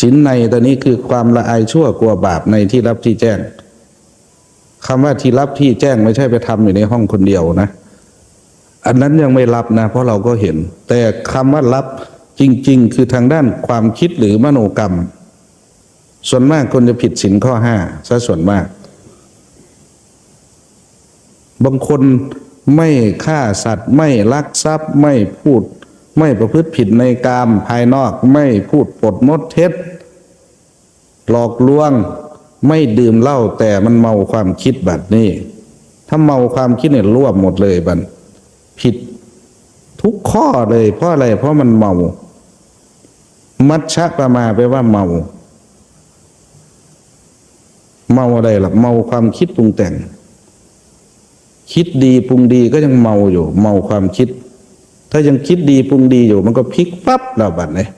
สินในตัวนี้คือความละอายชั่วกลัวบาปในที่รับที่แจ้งคำว่าที่รับที่แจ้งไม่ใช่ไปทำอยู่ในห้องคนเดียวนะ อันนั้นยังไม่รับนะ เพราะเราก็เห็น แต่คำว่ารับจริง ๆ คือทางด้านความคิดหรือมโนกรรม ส่วนมากคนจะผิดสินข้อห้าซะส่วนมาก บางคนไม่ฆ่าสัตว์ ไม่ลักทรัพย์ไม่พูด ไม่ประพฤติผิดในกามภายนอกไม่พูดปดมดเท็จ หลอกลวงไม่ดื่มเหล้าแต่มันเมาความคิดบัดนี้ ถ้าเมาความคิดเนี่ยรวบหมดเลยบัดผิดทุกข้อเลยเพราะอะไร เพราะมันเมา มัชชะประมาไปว่าเมา เมาอะไรล่ะ เมาความคิดปรุงแต่ง คิดดีปรุงดีก็ยังเมาอยู่ เมาความคิด ถ้ายังคิดดีปรุงดีอยู่ มันก็พลิกปั๊บแล้วบัดเนี่ย